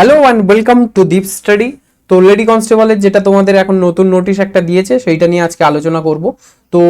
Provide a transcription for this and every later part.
Hello and welcome to Deep Study তো lady কনস্টেবলের যেটা তোমাদের এখন নতুন নোটিশ একটা দিয়েছে, সেইটা নিয়ে আজকে আলোচনা করব। তো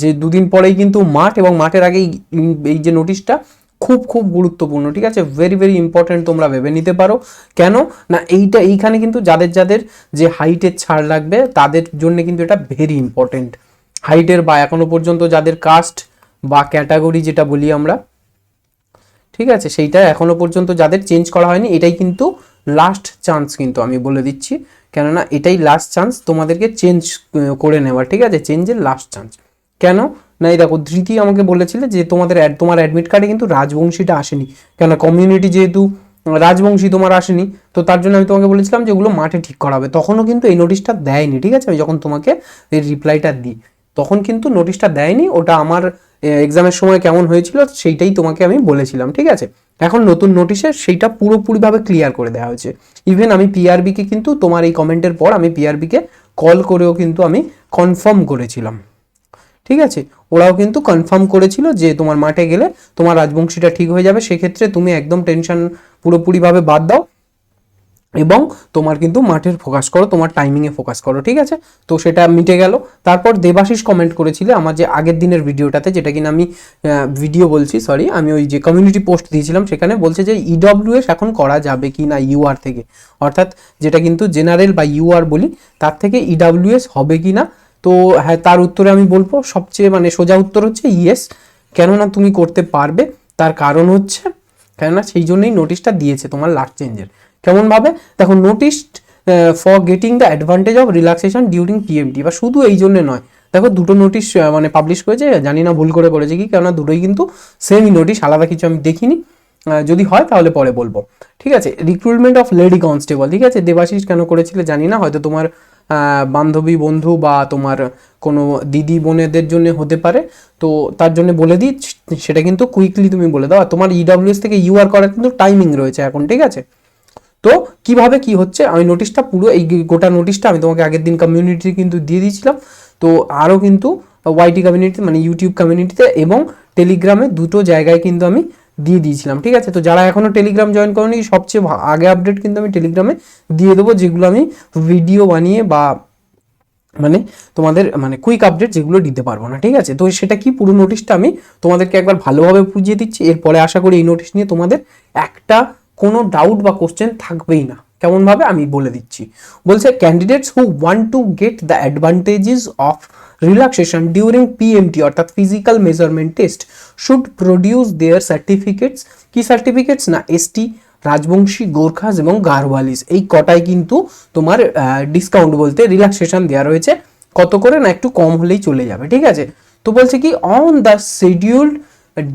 যে দুদিন পরেই কিন্তু মাঠ এবং মাঠের আগেই এই যে নোটিশটা খুব খুব গুরুত্বপূর্ণ, ঠিক আছে? ভেরি ভেরি ইম্পর্টেন্ট তোমরা ভেবে নিতে পারো। কেন? না, এইটা, এইখানে কিন্তু যাদের যাদের যে হাইটের ছাড় লাগবে, তাদের জন্য কিন্তু এটা ভেরি ইম্পর্টেন্ট হাইটের বা এখনও পর্যন্ত যাদের কাস্ট বা ক্যাটাগরি যেটা বলি আমরা ঠিক আছে? সেইটা এখনও পর্যন্ত যাদের চেঞ্জ করা হয়নি, এটাই কিন্তু লাস্ট চান্স কিন্তু আমি বলে দিচ্ছি। কেননা এটাই লাস্ট চান্স তোমাদেরকে চেঞ্জ করে নেওয়ার ঠিক আছে? চেঞ্জের লাস্ট চান্স কেন? না, এই দেখো, ধৃতি আমাকে বলেছিলে যে তোমাদের তোমার অ্যাডমিট কার্ডে কিন্তু রাজবংশীটা আসেনি। কেন? কমিউনিটি যেহেতু, রাজবংশী তোমার আসেনি, তো তার জন্য আমি তোমাকে বলেছিলাম যে ওগুলো মাঠে ঠিক করা হবে। তখনও কিন্তু এই নোটিশটা দেয়নি, ঠিক আছে? আমি যখন তোমাকে এই রিপ্লাইটা দিই। তখন কিন্তু নোটিশটা দেয়নি, ওটা আমার এক্সামের সময় কেমন হয়েছিল সেইটাই তোমাকে আমি বলেছিলাম, ঠিক আছে? এখন নতুন নোটিশে সেইটা পুরোপুরিভাবে ক্লিয়ার করে দেওয়া হয়েছে। ইভেন আমি পিআরবিকে কিন্তু তোমার এই কমেন্টের পর আমি পিআরবিকে কল করেও কিন্তু আমি কনফার্ম করেছিলাম, ঠিক আছে? ওরাও কিন্তু কনফার্ম করেছিল যে তোমার মাঠে গেলে তোমার রাজবংশীটা ঠিক হয়ে যাবে, সেক্ষেত্রে তুমি একদম টেনশন পুরোপুরিভাবে বাদ দাও। এবং তোমার কিন্তু মাঠের ফোকাস করো, তোমার টাইমিংয়ে ফোকাস করো, ঠিক আছে? তো সেটা মিটে গেল। তারপর দেবাশিস কমেন্ট করেছিলে আমার যে আগের দিনের ভিডিওটাতে, যেটা কিনা আমি ভিডিও বলছি সরি আমি ওই যে কমিউনিটি পোস্ট দিয়েছিলাম, সেখানে বলছে যে ইডব্লিউএস এখন করা যাবে কি না ইউআর থেকে। অর্থাৎ যেটা কিন্তু জেনারেল বা ইউআর বলি, তার থেকে ইডব্লিউএস হবে কি না? তো হ্যাঁ তার উত্তরে আমি বলব, সবচেয়ে মানে সোজা উত্তর হচ্ছে ইয়েস কেননা তুমি করতে পারবে। তার কারণ হচ্ছে, কেননা সেই জন্যই নোটিশটা দিয়েছে তোমার লাস্ট চেঞ্জের কেমনভাবে? দেখো notice for getting the advantage of relaxation during PMT বা শুধু এই জন্য নয়, দেখো, দুটো নোটিশ মানে পাবলিশ করেছে, জানি না ভুল করে করেছে কি, কেননা দুটোই কিন্তু সেমই নোটিশ আলাদা কিছু আমি দেখিনি। যদি হয় তাহলে পরে বলব। ঠিক আছে রিক্রুটমেন্ট অফ লেডি কনস্টেবল ঠিক আছে? দেবাশিস কেন করেছিলে জানি না, হয়তো তোমার বান্ধবী বন্ধু বা তোমার কোনো দিদি বোনেদের জন্য হতে পারে, তো তার জন্য বলে দিই, সেটা কিন্তু কুইকলি তুমি বলে দাও। আর তোমার ইডব্লিউএস থেকে ইউআর করার কিন্তু টাইমিং রয়েছে এখন, ঠিক আছে? তো কীভাবে কি হচ্ছে? আমি নোটিশটা পুরো এই গোটা নোটিশটা আমি তোমাকে আগের দিন কমিউনিটি কিন্তু দিয়ে দিয়েছিলাম। তো আরও কিন্তু ওয়াইটি কমিউনিটি মানে ইউটিউব কমিউনিটিতে এবং টেলিগ্রামে দুটো জায়গায় কিন্তু আমি দিয়ে দিয়েছিলাম, ঠিক আছে? তো যারা এখনও টেলিগ্রাম জয়েন করেনি, সবচেয়ে আগে আপডেট কিন্তু আমি টেলিগ্রামে দিয়ে দেবো, যেগুলো আমি ভিডিও বানিয়ে বা মানে তোমাদের মানে কুইক আপডেট যেগুলো দিতে পারব না, ঠিক আছে? তো সেটা কি পুরো নোটিশটা আমি তোমাদেরকে একবার ভালোভাবে বুঝিয়ে দিচ্ছি। এরপরে আশা করি এই নোটিশ নিয়ে তোমাদের একটা কোনো ডাউট বা কোশ্চেন থাকবেই না। কেমনভাবে? আমি বলে দিচ্ছি। বলছে candidates who want to get the advantages of relaxation during PMT অর্থাৎ physical measurement test should produce their certificates কি সার্টিফিকেটস না? এসটি রাজবংশী গোর্খাস এবং গারওয়ালিস এই কটাই কিন্তু তোমার ডিসকাউন্ট বলতে রিল্যাক্সেশন দেওয়া রয়েছে। কত করে না একটু কম হলেই চলে যাবে। ঠিক আছে? তো বলছে কি on the scheduled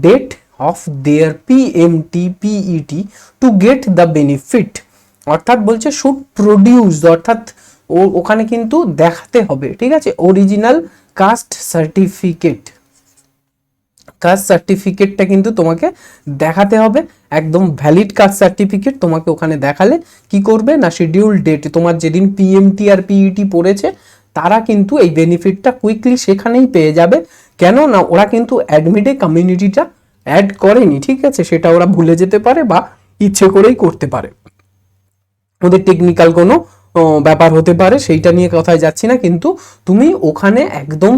date of their PMT PET to get the benefit অর্থাৎ বলছে শুড প্রডিউস অর্থাৎ ও, ওখানে কিন্তু দেখাতে হবে, ঠিক আছে? অরিজিনাল কাস্ট সার্টিফিকেট কাস্ট সার্টিফিকেটটা কিন্তু তোমাকে দেখাতে হবে, একদম ভ্যালিড কাস্ট সার্টিফিকেট তোমাকে ওখানে দেখালে কি করবে না শিডিউল ডেট তোমার যেদিন পিএমটি আর পিইটি পড়েছে, তারা কিন্তু এই বেনিফিটটা কুইকলি সেখানেই পেয়ে যাবে। কেন না ওরা কিন্তু অ্যাডমিটে কমিউনিটিটা অ্যাড করেনি, ঠিক আছে? সেটা ওরা ভুলে যেতে পারে বা ইচ্ছে করেই করতে পারে। ওদের টেকনিক্যাল কোনো ব্যাপার হতে পারে, সেইটা নিয়ে কথায় যাচ্ছি না, কিন্তু তুমি ওখানে একদম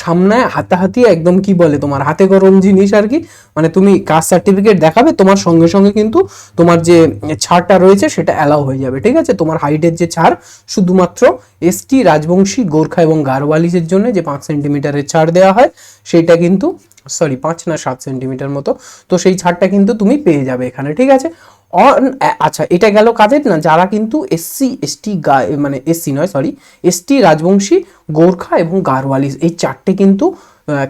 সামনে হাতাহাতি একদম কি বলে তোমার, হাতে গরম জিনিস আর কি মানে তুমি কাস্ট সার্টিফিকেট দেখাবে, তোমার সঙ্গে সঙ্গে কিন্তু তোমার যে ছাড়টা রয়েছে সেটা অ্যালাউ হয়ে যাবে, ঠিক আছে? তোমার হাইটের যে ছাড়, শুধুমাত্র এসটি রাজবংশী, গোর্খা এবং গারওয়ালিসের জন্য যে পাঁচ সেন্টিমিটারের ছাড় দেওয়া হয়, সেইটা কিন্তু সরি পাঁচ না সাত সেন্টিমিটার মতো, তো সেই ছাড়টা কিন্তু তুমি পেয়ে যাবে এখানে, ঠিক আছে? আচ্ছা এটা গেল কাদের? না, যারা কিন্তু এসসি এসটি মানে এসসি নয় সরি এসটি রাজবংশী, গোর্খা এবং গারওয়ালিস এই চারটে কিন্তু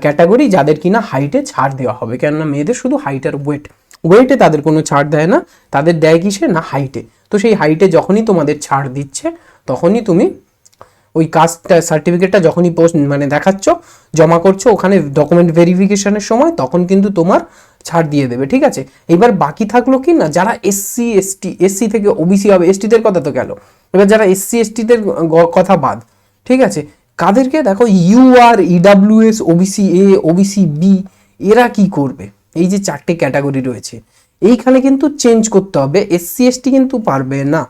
ক্যাটাগরি যাদের কিনা হাইটে ছাড় দেওয়া হবে। কেননা মেয়েদের শুধু হাইট আর ওয়েট ওয়েটে তাদের কোনো ছাড় দেয় না, তাদের দেয় কিসে? না হাইটে তো সেই হাইটে যখনই তোমাদের ছাড় দিচ্ছে, তখনই তুমি ওই কাস্ট সার্টিফিকেটটা যখনই পোস্ট মানে দেখাচ্ছ, জমা করছ, ওখানে ডকুমেন্ট ভেরিফিকেশনের সময়, তখন কিন্তু তোমার ছাড় দিয়ে দেবে, ঠিক আছে? এবার বাকি থাকল কি না, যারা এসসি এসটি এসসি থেকে ওবিসি হবে এসটিদের কথা তো গেল। এবার যারা এসসি এসটিদের কথা বাদ, ঠিক আছে? কাদেরকে দেখো U UR EWS OBC A OBC B এরা কি করবে? এই যে চারটে ক্যাটাগরি রয়েছে, এইখানে কিন্তু চেঞ্জ করতে হবে। এসসি এসটি কিন্তু পারবে না।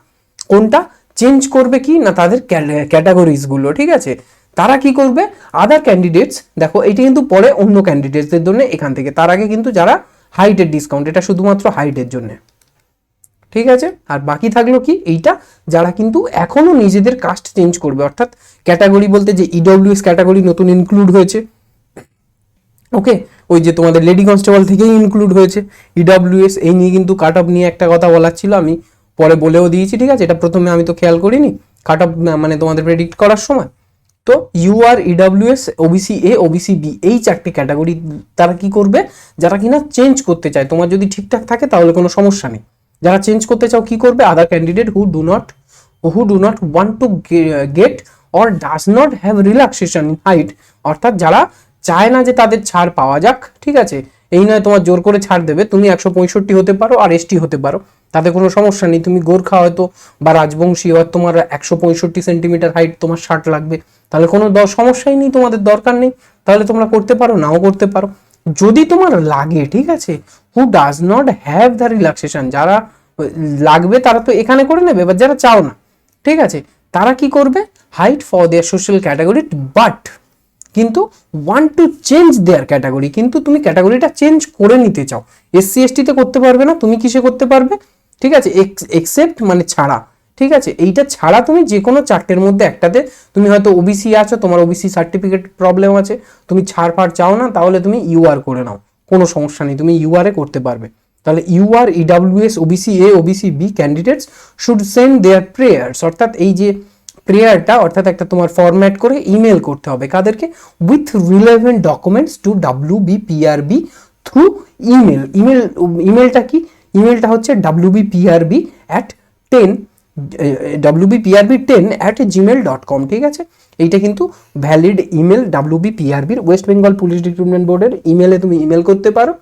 কোনটা? চেঞ্জ করবে কি না তাদের ক্যাটাগরিজগুলো, ঠিক আছে? তারা কি করবে? আদার ক্যান্ডিডেটস দেখো, এটা কিন্তু পরে অন্য ক্যান্ডিডেটসদের জন্য এখান থেকে। তার আগে কিন্তু যারা হাইটের ডিসকাউন্ট এটা শুধুমাত্র হাইটের জন্য। ঠিক আছে? আর বাকি থাকল কি? এইটা যারা কিন্তু এখনও নিজেদের কাস্ট চেঞ্জ করবে। অর্থাৎ ক্যাটাগরি বলতে যে ইডব্লিউএস ক্যাটাগরি নতুন ইনক্লুড হয়েছে। ওকে? ওই যে তোমাদের লেডি কনস্টেবল থেকেই ইনক্লুড হয়েছে। ইডব্লিউএস এই নিয়ে কিন্তু কাট অফ নিয়ে একটা কথা বলার ছিল। আমি পরে বলেও দিয়েছি, ঠিক আছে? এটা প্রথমে আমি তো খেয়াল করিনি। কাট অফ মানে তোমাদের প্রেডিক্ট করার সময়। তো UR EWS OBC A OBC B এই চারটি ক্যাটাগরি তারা কি করবে? যারা কিনা চেঞ্জ করতে চায়। তোমার যদি ঠিকঠাক থাকে তাহলে কোনো সমস্যা নেই। যারা চেঞ্জ করতে চাও কি করবে? Other candidate who do not who do not want to get or does not have relaxation in height অর্থাৎ যারা চায় না যে তাদের ছাড় পাওয়া যাক, ঠিক আছে? এই নয় তোমার জোর করে ছাড় দেবে, তুমি একশো পঁয়ষট্টি হতে পারো আর এসটি হতে পারো। তাতে কোনো সমস্যা নেই, তুমি গোর্খা হয়তো বা রাজবংশী হয় তোমার একশো পঁয়ষট্টি সেন্টিমিটার হাইট তোমার ষাট লাগবে। তাহলে কোনো সমস্যাই নেই, তোমাদের দরকার নেই। তাহলে তোমরা করতে পারো, নাও করতে পারো। যদি তোমার লাগে, ঠিক আছে who does not have the relaxation যারা লাগবে তারা তো এখানে করে নেবে এবার যারা চাও না, ঠিক আছে, তারা কি করবে? Height for their social category but কিন্তু want to change their category কিন্তু তুমি ক্যাটাগরিটা চেঞ্জ করে নিতে চাও। এসসি এসটিতে করতে পারবে না, তুমি কিসে করতে পারবে? ঠিক আছে এক্সেপ্ট মানে ছাড়া। ঠিক আছে, এইটা ছাড়া তুমি যে কোনো চারটের মধ্যে একটাতে, তুমি হয়তো ওবিসি আছো, তোমার ওবিসি সার্টিফিকেট প্রবলেম আছে, তুমি ছাড় ফাড় চাও না, তাহলে তুমি ইউআর করে নাও। কোনো সমস্যা নেই, তুমি ইউআর এ করতে পারবে। তাহলে UR EWS OBC A OBC B candidates should send their prayers অর্থাৎ এই যে প্রেয়ারটা অর্থাৎ একটা তোমার ফরম্যাট করে ইমেল করতে হবে। কাদেরকে? With relevant documents to W B PRB through email email ইমেলটা কি? ইমেলটা হচ্ছে W B PRB at ten W B PRB ten at Gmail dot com ঠিক আছে? এইটা কিন্তু ভ্যালিড ইমেল ডাব্লিউ বি পিআরবির ওয়েস্ট বেঙ্গল পুলিশ রিক্রুটমেন্ট বোর্ডের ইমেলে তুমি ইমেল করতে পারো।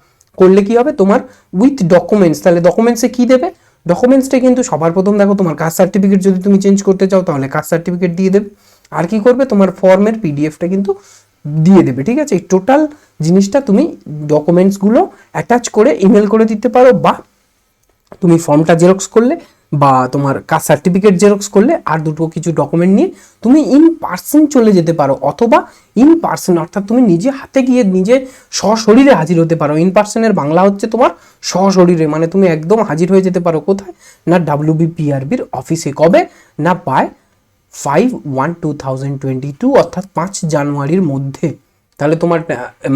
করলে কি হবে? তোমার উইথ ডকুমেন্টস তাহলে ডকুমেন্টসে কি দেবে? ডকুমেন্টসটা কিন্তু সবার প্রথম দেখো, তোমার কাস্ট সার্টিফিকেট যদি তুমি চেঞ্জ করতে চাও, তাহলে কাস্ট সার্টিফিকেট দিয়ে দেবে। আর কি করবে? তোমার ফর্মের পিডিএফটা কিন্তু দিয়ে দেবে, ঠিক আছে? এই টোটাল জিনিসটা তুমি ডকুমেন্টসগুলো অ্যাটাচ করে ইমেল করে দিতে পারো বা তুমি ফর্মটা জেরক্স করলে বা তোমার কাস্ট সার্টিফিকেট জেরক্স করলে আর দুটো কিছু ডকুমেন্ট নিয়ে তুমি ইন পার্সন চলে যেতে পারো অথবা ইন পার্সন অর্থাৎ তুমি নিজে হাতে গিয়ে নিজে সশরীরে হাজির হতে পারো। ইন পার্সনের বাংলা হচ্ছে তোমার সশরীরে মানে তুমি একদম হাজির হয়ে যেতে পারো কোথায়? না ডাব্লিউ বিপিআরবির অফিসে কবে? না পায় five one two thousand twenty two অর্থাৎ পাঁচ জানুয়ারির মধ্যে। তাহলে তোমার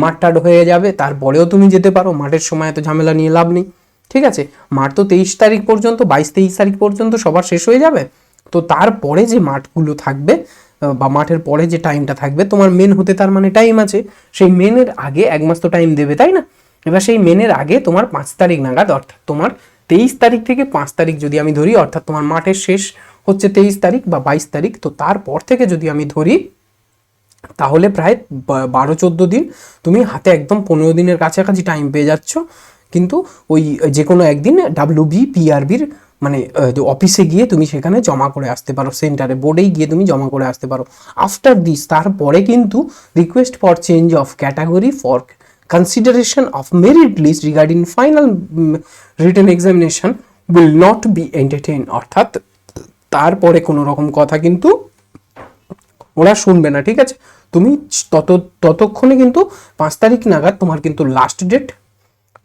মাঠ টাট হয়ে যাবে, তারপরেও তুমি যেতে পারো। মাঠের সময় এত ঝামেলা নিয়ে লাভ নেই। ঠিক আছে? মাঠ তো তেইশ তারিখ পর্যন্ত, বাইশ তেইশ তারিখ পর্যন্ত সবার শেষ হয়ে যাবে। তো তারপরে যে মাঠগুলো থাকবে বা মাঠের পরে যে টাইমটা থাকবে, তোমার মেন হতে তার মানে টাইম আছে। সেই মেনের আগে এক মাস তো টাইম দেবে, তাই না? এবার সেই মেনের আগে তোমার পাঁচ তারিখ নাগাদ, অর্থাৎ তোমার তেইশ তারিখ থেকে পাঁচ তারিখ যদি আমি ধরি, অর্থাৎ তোমার মাঠের শেষ হচ্ছে তেইশ তারিখ বা বাইশ তারিখ, তো তারপর থেকে যদি আমি ধরি, তাহলে প্রায় বারো চোদ্দ দিন তুমি হাতে একদম পনেরো দিনের কাছাকাছি টাইম পেয়ে যাচ্ছ। কিন্তু ওই যে কোনো একদিন ডাব্লিউ বি পিআরবির মানে অফিসে গিয়ে তুমি সেখানে জমা করে আসতে পারো সেন্টারে বোর্ডেই গিয়ে তুমি জমা করে আসতে পারো। আফটার দিস তারপরে কিন্তু request for change of category for consideration of merit list regarding final written examination will not be entertain অর্থাৎ, তারপরে কোনো রকম কথা কিন্তু ওরা শুনবে না, ঠিক আছে? তুমি তত, ততক্ষণে কিন্তু পাঁচ তারিখ নাগাদ তোমার কিন্তু লাস্ট ডেট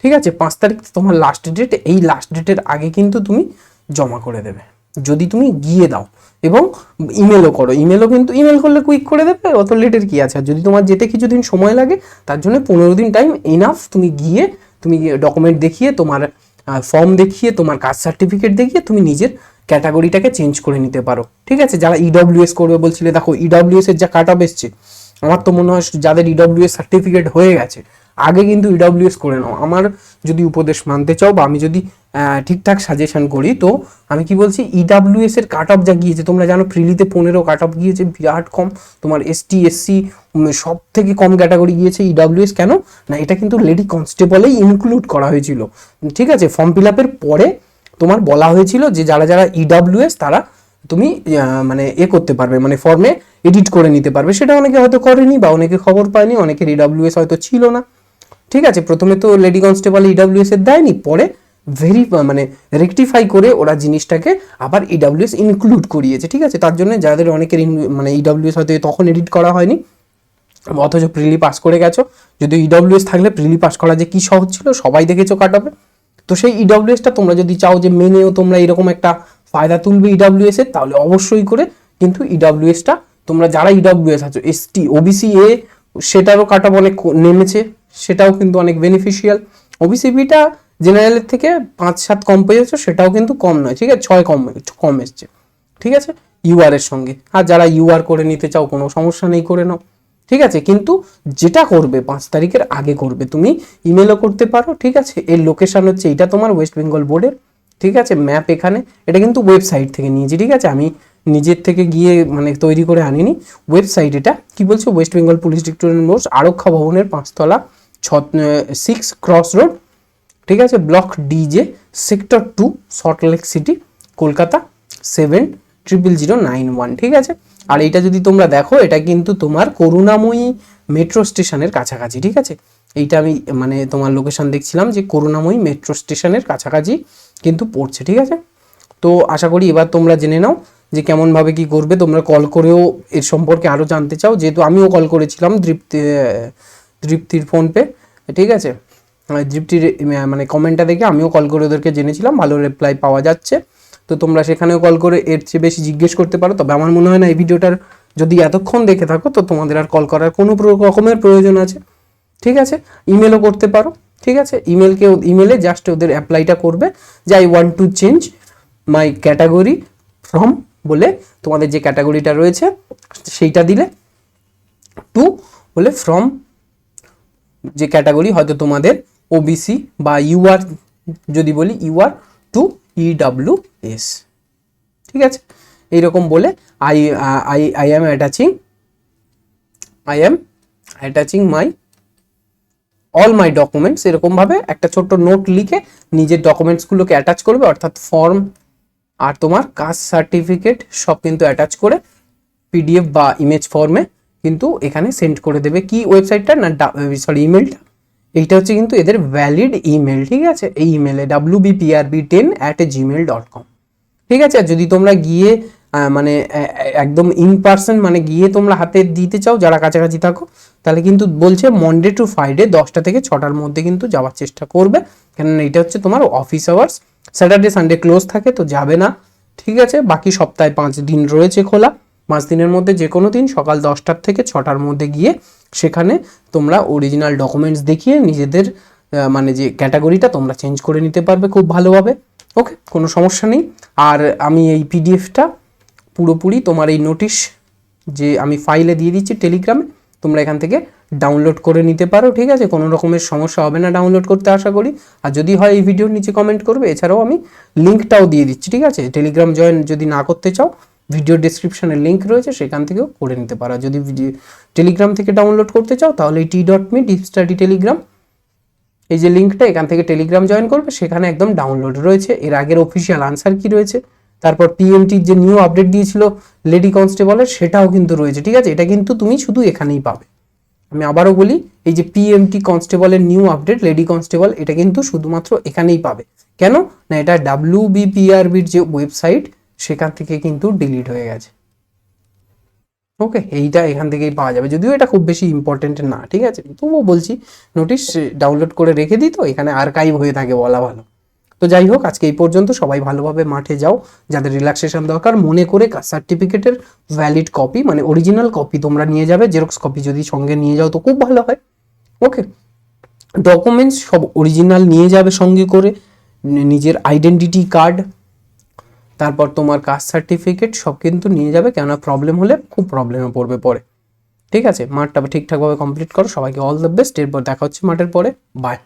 ঠিক আছে? পাঁচ তারিখ তোমার লাস্ট ডেট এই লাস্ট ডেটের আগে কিন্তু তুমি জমা করে দেবে। যদি তুমি গিয়ে দাও এবং ইমেলও করো। ইমেলও কিন্তু ইমেল করলে কুইক করে দেবে, অত লেটের কি আছে? আর যদি তোমার যেতে কিছুদিন সময় লাগে, তার জন্য পনেরো দিন টাইম এনাফ তুমি গিয়ে, তুমি ডকুমেন্ট দেখিয়ে, তোমার ফর্ম দেখিয়ে, তোমার কাস্ট সার্টিফিকেট দেখিয়ে, তুমি নিজের ক্যাটাগরিটাকে চেঞ্জ করে নিতে পারো। ঠিক আছে? যারা ইডব্লিউএস করবে বলছিলে, দেখো ইডব্লিউএস এর যা কাট অফ এসছে, আমার তো মনে হয় যাদের ইডব্লিউএস সার্টিফিকেট হয়ে গেছে আগে কিন্তু ইডব্লিউএস করে নাও। আমার যদি উপদেশ মানতে চাও বা আমি যদি ঠিকঠাক সাজেশন করি, তো আমি কি বলছি ইডব্লিউএস এর কাট অফ যা গিয়েছে, তোমরা জানো প্রিলিতে পনেরো কাট অফ গিয়েছে, বিরাট কম। তোমার এসটি এসসি সব থেকে কম ক্যাটাগরি গিয়েছে ইডব্লিউএস কেন? না, এটা কিন্তু লেডি কনস্টেবলেই ইনক্লুড করা হয়েছিল। ঠিক আছে ফর্ম ফিল আপের পরে তোমার বলা হয়েছিল যে যারা যারা ইডব্লিউএস তারা তুমি মানে এ করতে পারবে মানে ফর্মে এডিট করে নিতে পারবে। সেটা অনেকে হয়তো করেনি বা অনেকে খবর পায়নি, অনেকের ইডব্লিউএস হয়তো ছিল না। ঠিক আছে, প্রথমে তো লেডি কনস্টেবল ইডব্লিউএস এর দেয়নি, পরে ভেরি মানে রেকটিফাই করে ওরা জিনিসটাকে আবার ইডাব্লিউএস ইনক্লুড করিয়েছে, ঠিক আছে? তার জন্য যাদের অনেকের মানে ইডাব্লিউএস হয়তো তখন এডিট করা হয়নি, অথচ প্রিলি পাস করে গেছো। যদি ইডব্লিউএস থাকলে প্রিলি পাস করা যে কি সহজ ছিল, সবাই দেখেছ কাট হবে তো সেই ইডব্লিউএসটা তোমরা যদি চাও যে মেনেও তোমরা এরকম একটা ফায়দা তুলবে ইডব্লিউএস এর, তাহলে অবশ্যই করে কিন্তু ইডব্লিউএসটা তোমরা যারা ইডব্লিউএস আছো এস এসটি ওবিসি এ সেটারও কাট অফ অনেক নেমেছে। সেটাও কিন্তু অনেক বেনিফিশিয়াল ওবিসি বিটা জেনারেলের থেকে পাঁচ সাত কম পেয়েছ সেটাও কিন্তু কম নয়, ঠিক আছে? ছয় কম কম এসছে, ঠিক আছে? ইউআর এর সঙ্গে। আর যারা ইউআর করে নিতে চাও, কোনো সমস্যা নেই, করে নাও, ঠিক আছে? কিন্তু যেটা করবে, পাঁচ তারিখের আগে করবে, তুমি ইমেলও করতে পারো, ঠিক আছে? এর লোকেশন হচ্ছে এটা তোমার ওয়েস্ট বেঙ্গল বোর্ডের ঠিক আছে? ম্যাপ এখানে, এটা কিন্তু ওয়েবসাইট থেকে নিয়েছি, ঠিক আছে? আমি নিজের থেকে গিয়ে মানে তৈরি করে আনিনি। ওয়েবসাইট এটা, কি বলছো? ওয়েস্ট বেঙ্গল পুলিশ ডিস্ট্রিক্ট মোড় আরক্ষা ভবনের পাঁচতলা ছ সিক্স ক্রস রোড ঠিক আছে? Block DJ sector two Salt Lake city Kolkata seven triple zero nine one ঠিক আছে? আর এটা যদি তোমরা দেখো, এটা কিন্তু তোমার করুণাময়ী মেট্রো স্টেশনের কাছাকাছি, ঠিক আছে? এইটা আমি মানে তোমার লোকেশন দেখছিলাম যে করুণাময়ী মেট্রো স্টেশনের কাছাকাছি কিন্তু পড়ছে, ঠিক আছে? তো আশা করি এবার তোমরা জেনে নাও যে কেমনভাবে কি করবে। তোমরা কল করেও এর সম্পর্কে আরও জানতে চাও। যেহেতু আমিও কল করেছিলাম দৃপ্তি দৃপ্তির ফোনপে ঠিক আছে? আর দৃপ্তির মানে কমেন্টটা দেখে আমিও কল করে ওদেরকে জেনেছিলাম, ভালো রিপ্লাই পাওয়া যাচ্ছে। তো তোমরা সেখানেও কল করে এর চেয়ে বেশি জিজ্ঞেস করতে পারো। তবে আমার মনে হয় না এই ভিডিওটার যদি এতক্ষণ দেখে থাকো, তো তোমাদের আর কল করার কোনো রকমের প্রয়োজন আছে। ঠিক আছে? ইমেলও করতে পারো। ঠিক আছে? ইমেলকে ইমেলে জাস্ট ওদের অ্যাপ্লাইটা করবে। যে I want to change my category from বলে তোমাদের যে ক্যাটাগরিটা রয়েছে, সেইটা দিলে টু বলে ফ্রম যে ক্যাটাগরি হয়তো তোমাদের ওবিসি বা ইউআর যদি বলি ইউআর টু ইডাব্লিউ এস ঠিক আছে? এইরকম বলে I I I am attaching I am attaching my all my documents এরকমভাবে একটা ছোট্ট নোট লিখে নিজের ডকুমেন্টসগুলোকে অ্যাটাচ করবে, অর্থাৎ ফর্ম আর তোমার কাস্ট সার্টিফিকেট সব কিন্তু অ্যাটাচ করে পিডিএফ বা ইমেজ ফর্মে কিন্তু এখানে সেন্ড করে দেবে কি ওয়েবসাইটটা না সরি ইমেলটা এইটা হচ্ছে কিন্তু এদের ভ্যালিড ইমেল ঠিক আছে? এই ইমেলে W BPRB ten at Gmail dot com ঠিক আছে? আর যদি তোমরা গিয়ে মানে একদম ইন পার্সন মানে গিয়ে তোমরা হাতে দিতে চাও, যারা কাছাকাছি থাকো, তাহলে কিন্তু বলছে মন্ডে টু ফ্রাইডে দশটা থেকে ছটার মধ্যে কিন্তু যাওয়ার চেষ্টা করবে। কেননা এটা হচ্ছে তোমার office hours Saturday Sunday close থাকে, তো যাবে না, ঠিক আছে? বাকি সপ্তাহে পাঁচ দিন রয়েছে খোলা। পাঁচ দিনের মধ্যে যে কোনো দিন সকাল দশটার থেকে ছটার মধ্যে গিয়ে সেখানে তোমরা অরিজিনাল ডকুমেন্টস দেখিয়ে নিজেদের মানে যে ক্যাটাগরিটা তোমরা চেঞ্জ করে নিতে পারবে খুব ভালোভাবে। ওকে কোনো সমস্যা নেই। আর আমি এই পিডিএফটা পুরোপুরি তোমার এই নোটিশ যে আমি ফাইলে দিয়ে দিচ্ছি টেলিগ্রামে তোমরা এখান থেকে ডাউনলোড করে নিতে পারো, ঠিক আছে? কোনো রকমের সমস্যা হবে না ডাউনলোড করতে আশা করি। আর যদি হয় এই ভিডিওর নিচে কমেন্ট করবে, এছাড়াও আমি লিঙ্কটাও দিয়ে দিচ্ছি, ঠিক আছে? টেলিগ্রাম জয়েন যদি না করতে চাও ভিডিও ডিসক্রিপশনে লিঙ্ক রয়েছে, সেখান থেকেও করে নিতে পারো। যদি ভিডিও টেলিগ্রাম থেকে ডাউনলোড করতে চাও, তাহলে T dot me deep study Telegram এই যে লিঙ্কটা এখান থেকে টেলিগ্রাম জয়েন করবে। সেখানে একদম ডাউনলোড রয়েছে। এর আগের অফিসিয়াল আনসার কি রয়েছে? তারপর পিএমটির যে নিউ আপডেট দিয়েছিল লেডি কনস্টেবলের সেটাও কিন্তু রয়েছে, ঠিক আছে? এটা কিন্তু তুমি শুধু এখানেই পাবে। আমি আবারও বলি, এই যে পিএমটি কনস্টেবলের নিউ আপডেট লেডি কনস্টেবল এটা কিন্তু শুধুমাত্র এখানেই পাবে। কেন? না, এটা ডাব্লিউ বিপিআরবির যে ওয়েবসাইট সেখান থেকে কিন্তু ডিলিট হয়ে গেছে। ওকে এইটা এখান থেকেই পাওয়া যাবে। যদিও এটা খুব বেশি ইম্পর্টেন্ট না, ঠিক আছে? তবুও বলছি নোটিশ ডাউনলোড করে রেখে দিই তো, এখানে আর্কাইভ হয়ে থাকে বলা ভালো। তো যাই হোক, আজকে এই পর্যন্ত সবাই ভালোভাবে মাঠে যাও। যাদের রিল্যাক্সেশন দরকার, মনে করে সার্টিফিকেটের ভ্যালিড কপি মানে অরিজিনাল কপি তোমরা নিয়ে যাবে জেরক্স কপি যদি সঙ্গে নিয়ে যাও তো খুব ভালো হয়। ওকে ডকুমেন্টস সব অরিজিনাল নিয়ে যাবে সঙ্গে করে। নিজের আইডেন্টিটি কার্ড তারপর তোমার কাস্ট সার্টিফিকেট সব কিন্তু নিয়ে যাবে, কেননা প্রবলেম হলে খুব প্রবলেমে পড়বে পরে। ঠিক আছে? মাঠটা ঠিকঠাকভাবে কমপ্লিট করো, সবাইকে অল দ্য বেস্ট এরপর দেখা হচ্ছে মাঠের পরে। বাই